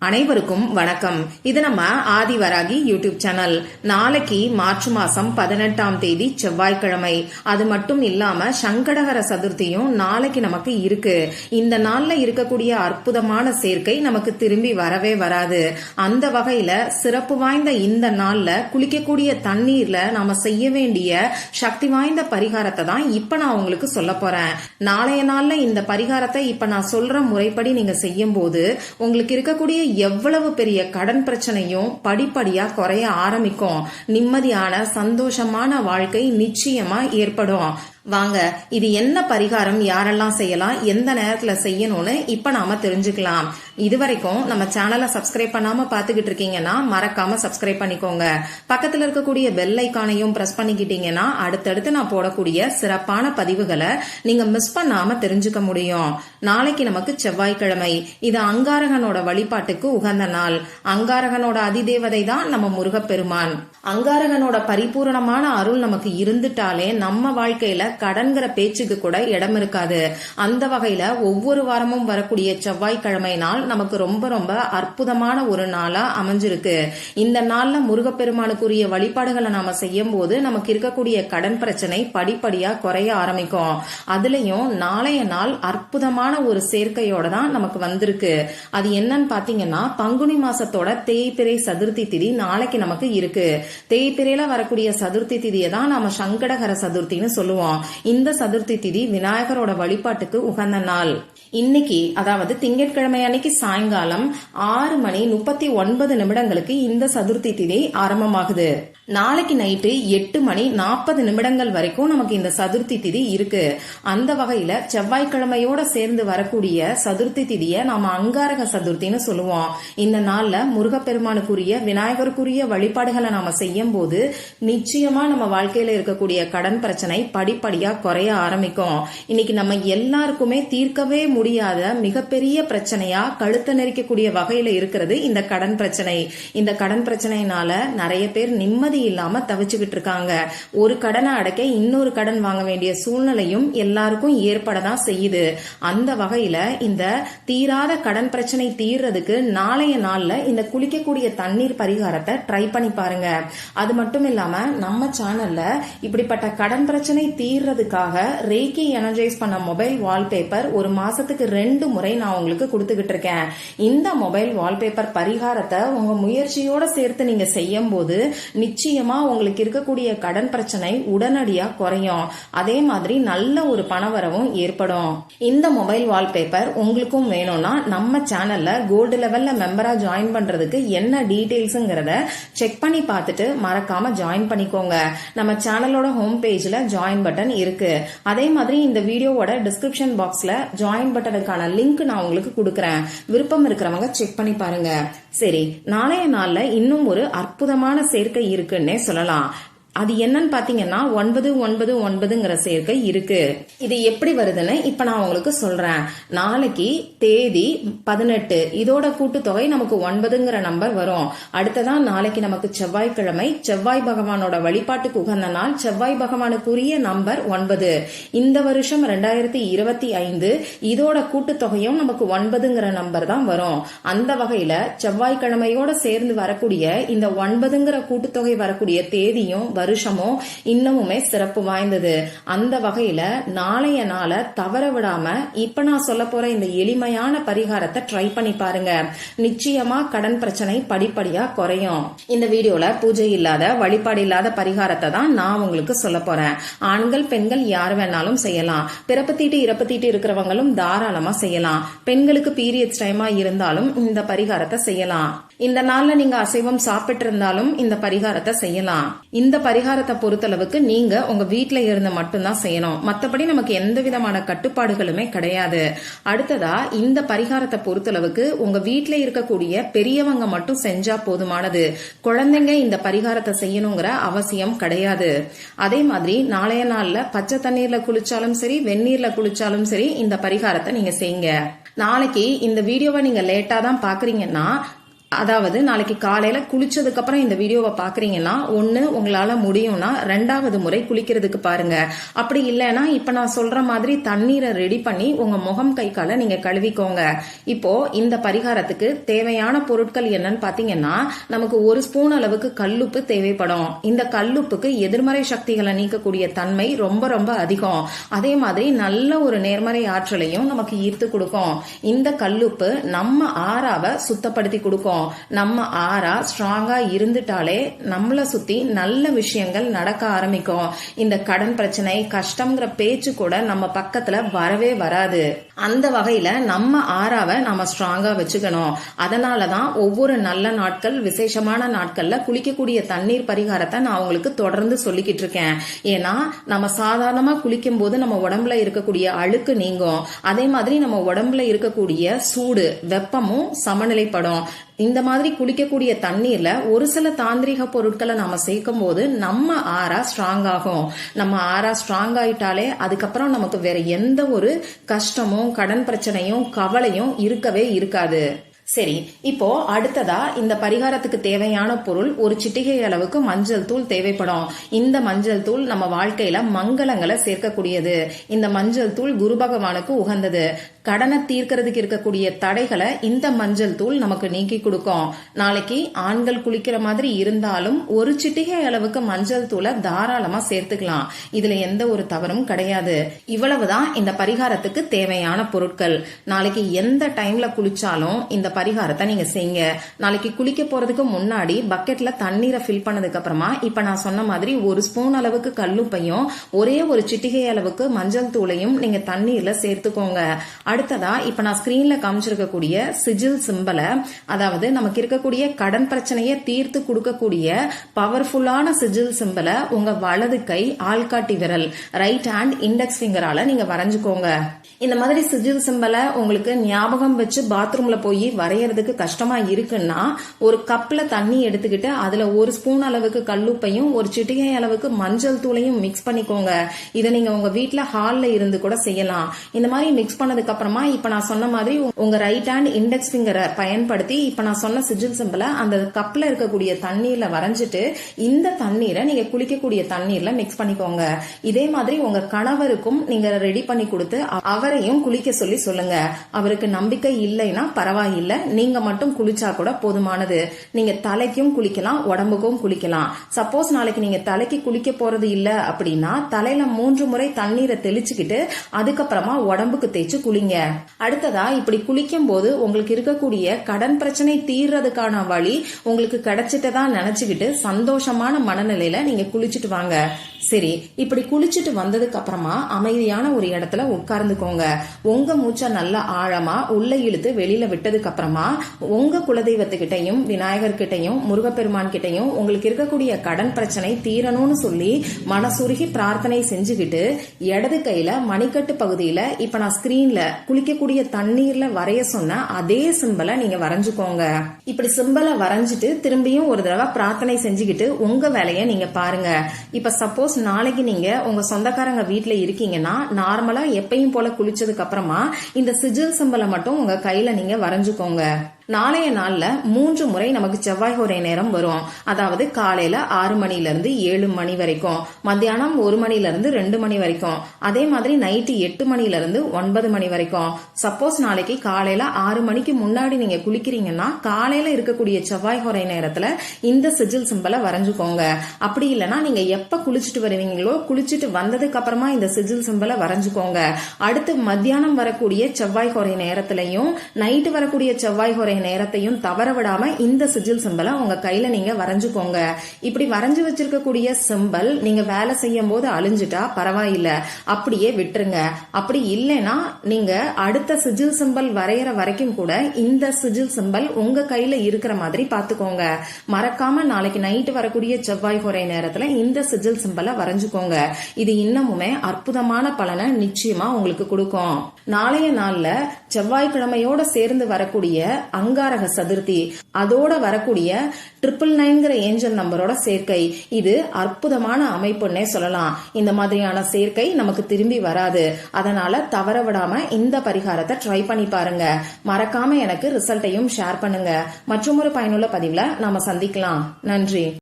அனைவருக்கும் வணக்கம். இது நம்ம ஆதிவராகி யூடியூப் சேனல். நாளைக்கு மார்ச் மாசம் பதினெட்டாம் தேதி செவ்வாய்க்கிழமை. அது மட்டும் இல்லாம சங்கடகர சதுர்த்தியும் நாளைக்கு நமக்கு இருக்கு. இந்த நாள்ல இருக்கக்கூடிய அற்புதமான சேர்க்கை நமக்கு திரும்பி வரவே வராது. அந்த வகையில சிறப்பு வாய்ந்த இந்த நாள்ல குளிக்கக்கூடிய தண்ணீர்ல நாம செய்ய வேண்டிய சக்தி வாய்ந்த பரிகாரத்தை தான் இப்ப நான் உங்களுக்கு சொல்ல போறேன். நாளைய நாள்ல இந்த பரிகாரத்தை இப்ப நான் சொல்ற முறைப்படி நீங்க செய்யும் போது உங்களுக்கு இருக்கக்கூடிய எவ்வளவு பெரிய கடன் பிரச்சனையும் படிப்படியா குறைய ஆரம்பிக்கும். நிம்மதியான சந்தோஷமான வாழ்க்கை நிச்சயமா ஏற்படும். வாங்க இது என்ன பரிகாரம்? யாரெல்லாம் செய்யலாம்? எந்த நேரத்துல செய்யணும்னு இப்ப நாம தெரிஞ்சுக்கலாம். இதுவரைக்கும் நம்ம சேனலை சப்ஸ்கிரைப் பண்ணாம பாத்துக்கிட்டு இருக்கீங்கன்னா மறக்காம சப்ஸ்கிரைப் பண்ணிக்கோங்க. பக்கத்துல இருக்கக்கூடிய பெல் ஐக்கானையும் பிரஸ் பண்ணிக்கிட்டீங்கன்னா அடுத்தடுத்து நான் போடக்கூடிய சிறப்பான பதிவுகளை நீங்க மிஸ் பண்ணாம தெரிஞ்சுக்க முடியும். நாளைக்கு நமக்கு செவ்வாய்க்கிழமை. இது அங்காரகனோட வழிபாட்டுக்கு உகந்த நாள். அங்காரகனோட அதிதேவதை தான் நம்ம முருகப்பெருமான். அங்காரகனோட பரிபூரணமான அருள் நமக்கு இருந்துட்டாலே நம்ம வாழ்க்கையில கடன்கிற பேச்சுக்கு கூட இடம் இருக்காது. அந்த வகையில ஒவ்வொரு வாரமும் வரக்கூடிய செவ்வாய்க்கிழமை நாள் நமக்கு ரொம்ப ரொம்ப அற்புதமான ஒரு நாளா அமைஞ்சிருக்கு. இந்த நாள்ல முருகப்பெருமானுக்குரிய வழிபாடுகளை நாம செய்யும் போது நமக்கு இருக்கக்கூடிய கடன் பிரச்சனை படிப்படியா குறைய ஆரம்பிக்கும். அதுலயும் நாளைய நாள் அற்புதமான ஒரு சேர்க்கையோட தான் நமக்கு வந்திருக்கு. அது என்னன்னு பாத்தீங்கன்னா பங்குனி மாசத்தோட தேய்பிரை சதுர்த்தி திதி நாளைக்கு நமக்கு இருக்கு. தேய்பிரையில வரக்கூடிய சதுர்த்தி திதியை தான் நாம சங்கடகர சதுர்த்தின்னு சொல்லுவோம். இந்த சதுர்த்தி திதி விநாயகரோட வழிபாட்டுக்கு உகந்த நாள். இன்னைக்கு அதாவது திங்கட்கிழமை அன்னைக்கு சாயங்காலம் ஆறு மணி முப்பத்தி ஒன்பது நிமிடங்களுக்கு இந்த சதுர்த்தி திதி ஆரம்பமாகுது. நாளைக்கு நைட்டு எட்டு மணி நாற்பது நிமிடங்கள் வரைக்கும் நமக்கு இந்த சதுர்த்தி திதி இருக்கு. அந்த வகையில செவ்வாய்க்கிழமையோட சேர்ந்து வரக்கூடிய சதுர்த்தி திதியை நாம அங்காரக சதுர்த்தின்னு சொல்லுவோம். இந்த நாள்ல முருகப்பெருமானுக்குரிய விநாயகருக்குரிய வழிபாடுகளை நாம செய்யும் போது நிச்சயமா நம்ம வாழ்க்கையில இருக்கக்கூடிய கடன் பிரச்சனை படிப்படியா குறைய ஆரம்பிக்கும். இன்னைக்கு நம்ம எல்லாருக்குமே தீர்க்கவே முடியாத மிகப்பெரிய பிரச்சனையா கழுத்த நெரிக்கக்கூடிய வகையில இருக்கிறது இந்த கடன் பிரச்சனை. இந்த கடன் பிரச்சனையினால நிறைய பேர் நிம்மதி இல்லாம தவிச்சுக்கிட்டு இருக்காங்க. ஒரு கடனை அடைக்க இன்னொரு கடன் வாங்க வேண்டிய சூழ்நிலையும் எல்லாருக்கும் ஏற்படதான் செய்யுது. அந்த வகையில இந்த தீராத கடன் பிரச்சனை தீர்றதுக்கு நாளைய நாள்ல இந்த குளிக்கக்கூடிய தண்ணீர் பரிகாரத்தை ட்ரை பண்ணி பாருங்க. அது மட்டும் இல்லாம நம்ம சேனல்ல இப்படிப்பட்ட கடன் பிரச்சனை தீர்றதுக்காக ரேக்கி எனர்ஜைஸ் பண்ண மொபைல் வால்பேப்பர் ஒரு மாசத்துக்கு ரெண்டு முறை நான் உங்களுக்கு கொடுத்துக்கிட்டு இருக்கேன். இந்த மொபைல் வால்பேப்பர் பரிகாரத்தை உங்க முயற்சியோட சேர்த்து நீங்க செய்யும் போது நிச்சயம் உங்களுக்கு இருக்கக்கூடிய கடன் பிரச்சனை உடனடியா குறையும். அதே மாதிரி நல்ல ஒரு பணவரவும் ஏற்படும். இந்த மொபைல் வால்பேப்பர் உங்களுக்கும் வேணும்னா நம்ம சேனல்ல கோல்டு லெவல்ல மெம்பரா ஜாயின் பண்றதுக்கு என்ன டீடைல்ஸ்ங்கிறத செக் பண்ணி பார்த்துட்டு மறக்காம ஜாயின் பண்ணிக்கோங்க. நம்ம சேனலோட ஹோம் பேஜ்ல ஜாயின் பட்டன் இருக்கு. அதே மாதிரி இந்த வீடியோவோட டிஸ்கிரிப்ஷன் பாக்ஸ்ல ஜாயின் பட்டனுக்கான லிங்க் நான் உங்களுக்கு கொடுக்கறேன். விருப்பம் இருக்கிறவங்க செக் பண்ணி பாருங்க. சரி நாளைய நாள்ல இன்னும் ஒரு அற்புதமான சேர்க்கை இருக்குன்னே சொல்லலாம். அது என்னன்னு பாத்தீங்கன்னா ஒன்பது ஒன்பது ஒன்பதுங்கிற சேர்க்கை இருக்கு. இது எப்படி வருதுன்னு இப்ப நான் உங்களுக்கு சொல்றேன். நாளைக்கு தேதி பதினெட்டு. இதோட கூட்டுத்தொகை நமக்கு ஒன்பதுங்கிற நம்பர் வரும். அடுத்ததான் நாளைக்கு நமக்கு செவ்வாய்க்கிழமை. செவ்வாய் பகவானோட வழிபாட்டுக்கு உகந்த நாள். செவ்வாய் பகவானுக்குரிய நம்பர் ஒன்பது. இந்த வருஷம் ரெண்டாயிரத்தி இருபத்தி ஐந்து. இதோட கூட்டுத்தொகையும் நமக்கு ஒன்பதுங்கிற நம்பர் தான் வரும். அந்த வகையில செவ்வாய்க்கிழமையோட சேர்ந்து வரக்கூடிய இந்த ஒன்பதுங்கிற கூட்டுத்தொகை வரக்கூடிய தேதியும் வருஷமும் இன்னமுமே சிறப்பு வாய்ந்தது. அந்த வகையில நாளைய நாளை தவற விடாம இப்ப நான் சொல்ல போற இந்த எளிமையான பரிகாரத்தை ட்ரை பண்ணி பாருங்க. நிச்சயமா கடன் பிரச்சனை படிப்படியா குறையும். இந்த வீடியோல பூஜை இல்லாத வழிபாடு இல்லாத பரிகாரத்தை தான் நான் உங்களுக்கு சொல்ல போறேன். ஆண்கள் பெண்கள் யார் வேணாலும் செய்யலாம். பிறப்பு தீட்டு இறப்பு தீட்டு இருக்கிறவங்களும் தாராளமா செய்யலாம். பெண்களுக்கு பீரியட்ஸ் டைமா இருந்தாலும் இந்த பரிகாரத்தை செய்யலாம். இந்த நாள்ல நீங்க அசைவம் சாப்பிட்டு இருந்தாலும் இந்த பரிகாரத்தை செய்யலாம். இந்த பரிகாரத்தை பொறுத்தளவுக்கு நீங்க உங்க வீட்டுல இருந்து மட்டும்தான் செய்யணும். மத்தபடி நமக்கு எந்த விதமான கட்டுப்பாடுகளுமே கிடையாது. அடுத்ததா இந்த பரிகாரத்தை பொறுத்தளவுக்கு உங்க வீட்டுல இருக்கக்கூடிய பெரியவங்க மட்டும் செஞ்சா போதுமானது. குழந்தைங்க இந்த பரிகாரத்தை செய்யணுங்கிற அவசியம் கிடையாது. அதே மாதிரி நாளைய நாள்ல பச்சை தண்ணீர்ல குளிச்சாலும் சரி வெந்நீர்ல குளிச்சாலும் சரி இந்த பரிகாரத்தை நீங்க செய்யுங்க. நாளைக்கு இந்த வீடியோவை நீங்க லேட்டா தான் பாக்குறீங்கன்னா அதாவது நாளைக்கு காலையில குளிச்சதுக்கு அப்புறம் இந்த வீடியோவை பாக்குறீங்கன்னா ஒண்ணு உங்களால முடியும்னா ரெண்டாவது முறை குளிக்கிறதுக்கு பாருங்க. அப்படி இல்லைன்னா இப்ப நான் சொல்ற மாதிரி தண்ணீரை ரெடி பண்ணி உங்க முகம் கை கால நீங்க கழுவிக்கோங்க. இப்போ இந்த பரிகாரத்துக்கு தேவையான பொருட்கள் என்னன்னு பாத்தீங்கன்னா நமக்கு ஒரு ஸ்பூன் அளவுக்கு கல்லுப்பு தேவைப்படும். இந்த கல்லுப்புக்கு எதிர்மறை சக்திகளை நீக்கக்கூடிய தன்மை ரொம்ப ரொம்ப அதிகம். அதே மாதிரி நல்ல ஒரு நேர்மறை ஆற்றலையும் நமக்கு ஈர்த்து கொடுக்கும். இந்த கல்லுப்பு நம்ம ஆறாவை சுத்தப்படுத்தி கொடுக்கும். நம்ம ஆறா ஸ்ட்ராங்கா இருந்துட்டாலே நம்மள சுத்தி நல்ல விஷயங்கள் நடக்க ஆரம்பிக்கும். இந்த கடன் பிரச்சனை கஷ்டம்ங்கிற பேச்சு கூட நம்ம பக்கத்துல வரவே வராது. அந்த வகையில நம்ம ஆறாவை நாம ஸ்ட்ராங்கா வச்சுக்கணும். அதனாலதான் ஒவ்வொரு நல்ல நாட்கள் விசேஷமான நாட்கள்ல குளிக்கக்கூடிய தண்ணீர் பரிகாரத்தை நான் உங்களுக்கு தொடர்ந்து சொல்லிக்கிட்டு இருக்கேன். ஏன்னா நம்ம சாதாரணமா குளிக்கும் போது நம்ம உடம்புல இருக்கக்கூடிய அழுக்கு நீங்கும். அதே மாதிரி நம்ம உடம்புல இருக்கக்கூடிய சூடு வெப்பமும் சமநிலைப்படும். இந்த மாதிரி குளிக்கக்கூடிய தண்ணீர்ல ஒரு சில தாந்திரிக பொருட்களை நாம சேர்க்கும் போது நம்ம ஆறா ஸ்ட்ராங் ஆகும். நம்ம ஆறா ஸ்ட்ராங் ஆயிட்டாலே அதுக்கப்புறம் நமக்கு வேற எந்த ஒரு கஷ்டமும் கடன் பிரச்சனையும் கவலையும் இருக்கவே இருக்காது. சரி இப்போ அடுத்ததா இந்த பரிகாரத்துக்கு தேவையான பொருள் ஒரு சிட்டிகை அளவுக்கு மஞ்சள் தூள் தேவைப்படும். இந்த மஞ்சள் தூள் நம்ம வாழ்க்கையில மங்களங்களை சேர்க்கக்கூடியது. இந்த மஞ்சள் தூள் குரு பகவானுக்கு உகந்தது. கடனை தீர்க்கறதுக்கு இருக்கக்கூடிய தடைகளை இந்த மஞ்சள் தூள் நமக்கு நீக்கி கொடுக்கும். நாளைக்கு ஆண்கள் குளிக்கிற மாதிரி இருந்தாலும் ஒரு சிட்டிகை அளவுக்கு மஞ்சள் தூளை தாராளமா சேர்த்துக்கலாம். இதுல எந்த ஒரு தவறும் கிடையாது. இவ்வளவுதான் இந்த பரிகாரத்துக்கு தேவையான பொருட்கள். நாளைக்கு எந்த டைம்ல குளிச்சாலும் இந்த பரிகாரத்தை நீங்க செய்யுங்க. நாளைக்கு குளிக்க போறதுக்கு முன்னாடி பக்கெட்ல தண்ணீரை ஃபில் பண்ணதுக்கு அப்புறமா இப்ப நான் சொன்ன மாதிரி ஒரு ஸ்பூன் அளவுக்கு கல்லுப்பையும் ஒரே ஒரு சிட்டிகை அளவுக்கு மஞ்சள் தூளையும் நீங்க தண்ணீர்ல சேர்த்துக்கோங்க. அடுத்ததா இப்ப நான் ஸ்கிரீன்ல காமிச்சிருக்கக்கூடிய சிஜில் சிம்பலை அதாவது நமக்கு இருக்கக்கூடிய கடன் பிரச்சனையை தீர்த்து கொடுக்கக்கூடிய பவர்ஃபுல்லான சிஜில் சிம்பலை உங்க வலது கை ஆள்காட்டி விரல் ரைட் ஹேண்ட் இண்டெக்ஸ் ஃபிங்கரால நீங்க வரைஞ்சுக்கோங்க. இந்த மாதிரி சிஜில் சிம்பலை உங்களுக்கு ஞாபகம் வச்சு பாத்ரூம்ல போய் வரையறதுக்கு கஷ்டமா இருக்குன்னா ஒரு கப்ல தண்ணி எடுத்துக்கிட்டு அதுல ஒரு ஸ்பூன் அளவுக்கு கல்லுப்பையும் ஒரு சிட்டிகை அளவுக்கு மஞ்சள் தூளையும் மிக்ஸ் பண்ணிக்கோங்க. இதை நீங்க உங்க வீட்டில் ஹால்ல இருந்து கூட செய்யலாம். இந்த மாதிரி மிக்ஸ் பண்ணதுக்கு அப்புறமா இப்ப நான் சொன்ன மாதிரி உங்க ரைட் ஹேண்ட் இண்டெக்ஸ் ஃபிங்கரை பயன்படுத்தி இப்ப நான் சொன்ன சிஜில் சிம்பிளை அந்த கப்ல இருக்கக்கூடிய தண்ணீர்ல வரைஞ்சிட்டு இந்த தண்ணீரை நீங்க குளிக்கக்கூடிய தண்ணீர்ல மிக்ஸ் பண்ணிக்கோங்க. இதே மாதிரி உங்க கணவருக்கும் நீங்க ரெடி பண்ணி கொடுத்து அவரையும் குளிக்க சொல்லி சொல்லுங்க. அவருக்கு நம்பிக்கை இல்லைன்னா பரவாயில்லை. நீங்க மட்டும் குளிச்சா கூட போதுமானது. நீங்க தலைக்கும் குளிக்கலாம் உடம்புக்கும் குளிக்கலாம். சப்போஸ் நாளைக்கு நீங்க தலைக்கு குளிக்க போறது இல்ல அப்படின்னா தலையில மூன்று முறை தண்ணீரை தெளிச்சுக்கிட்டு அதுக்கப்புறமா உடம்புக்கு தேய்ச்சு குளிங்க. அடுத்ததா இப்படி குளிக்கும் போது உங்களுக்கு இருக்கக்கூடிய கடன் பிரச்சனை தீர்றதுக்கான வழி உங்களுக்கு கிடைச்சிட்டதா நினைச்சுக்கிட்டு சந்தோஷமான மனநிலையில நீங்க குளிச்சுட்டு வாங்க. சரி இப்படி குளிச்சுட்டு வந்ததுக்கு அப்புறமா அமைதியான ஒரு இடத்துல உட்கார்ந்துக்கோங்க. உங்க மூச்சை நல்லா ஆழமா உள்ள இழுத்து வெளியில விட்டதுக்கு அப்புறமா உங்க குலதெய்வத்துக்கிட்டையும் விநாயகர் கிட்டையும் முருகப்பெருமான் கிட்டையும் உங்களுக்கு இருக்கக்கூடிய கடன் பிரச்சனை தீரணும்னு சொல்லி மனசுருகி பிரார்த்தனை செஞ்சுக்கிட்டு இடது கையில மணிக்கட்டு பகுதியில இப்ப நான் ஸ்கிரீன்ல குளிக்கக்கூடிய தண்ணீர்ல வரைய சொன்ன அதே சிம்பலை நீங்க வரைஞ்சுக்கோங்க. இப்படி சிம்பலை வரைஞ்சிட்டு திரும்பியும் ஒரு தடவை பிரார்த்தனை செஞ்சுக்கிட்டு உங்க வேலையை நீங்க பாருங்க. இப்ப சப்போஸ் நாளைக்கு நீங்க உங்க சொந்தக்காரங்க வீட்டில் இருக்கீங்கன்னா நார்மலா எப்பயும் போல குளிச்சதுக்கு அப்புறமா இந்த சிஜில் சிம்பலை மட்டும் உங்க கையில நீங்க வரைஞ்சுக்கோங்க. நாளைய நாள்ல மூன்று முறை நமக்கு செவ்வாய் ஒரே நேரம் வரும். அதாவது காலையில ஆறு மணில இருந்து ஏழு மணி வரைக்கும் மத்தியானம் ஒரு மணில இருந்து ரெண்டு மணி வரைக்கும் அதே மாதிரி நைட்டு எட்டு மணில இருந்து ஒன்பது மணி வரைக்கும். சப்போஸ் நாளைக்கு காலையில ஆறு மணிக்கு முன்னாடி நீங்க குளிக்கிறீங்கன்னா காலையில இருக்கக்கூடிய செவ்வாய் ஒரே நேரத்துல இந்த சிஜில் சிம்பலை வரைஞ்சுக்கோங்க. அப்படி இல்லைன்னா நீங்க எப்ப குளிச்சுட்டு வருவீங்களோ குளிச்சுட்டு வந்ததுக்கு அப்புறமா இந்த சிஜில் சிம்பலை வரைஞ்சுக்கோங்க. அடுத்து மத்தியானம் வரக்கூடிய செவ்வாய் ஒரே நேரத்திலையும் நைட்டு வரக்கூடிய செவ்வாய் ஹோரை நேரத்தையும் தவற விடாம இந்த சிஜில் சிம்பலை உங்க கையில நீங்க வரைஞ்சுக்கோங்க. இப்படி வரைஞ்சு வச்சிருக்கக்கூடிய சிம்பல் நீங்க வேலை செய்யும் போது அழிஞ்சிட்டா பரவாயில்ல. அப்படியே விட்டுருங்க. அப்படி இல்லைன்னா நீங்க அடுத்த சிஜில் சிம்பல் வரைகிற வரைக்கும் கூட இந்த சிஜில் சிம்பல் உங்க கையில இருக்கிற மாதிரி பாத்துக்கோங்க மறக்காம நாளைக்கு நைட்டு வரக்கூடிய செவ்வாய் குறை நேரத்துல இந்த சிஜில் சிம்பலை வரைஞ்சுக்கோங்க. இது இன்னமுமே அற்புதமான பலனை நிச்சயமா உங்களுக்கு கொடுக்கும். நாளைய நாள்ல செவ்வாய்க்கிழமையோட சேர்ந்து வரக்கூடிய அங்காரக சதுர்த்தி. அதோட வரக்கூடிய ட்ரிபிள் நைன்கிற ஏஞ்சல் நம்பரோட சேர்க்கை. இது அற்புதமான அமைப்புன்னே சொல்லலாம். இந்த மாதிரியான சேர்க்கை நமக்கு திரும்பி வராது. அதனால தவற விடாம இந்த பரிகாரத்தை ட்ரை பண்ணி பாருங்க. மறக்காம எனக்கு ரிசல்ட்டையும் ஷேர் பண்ணுங்க. மற்றும் ஒரு பயனுள்ள பதிவுல நாம சந்திக்கலாம். நன்றி.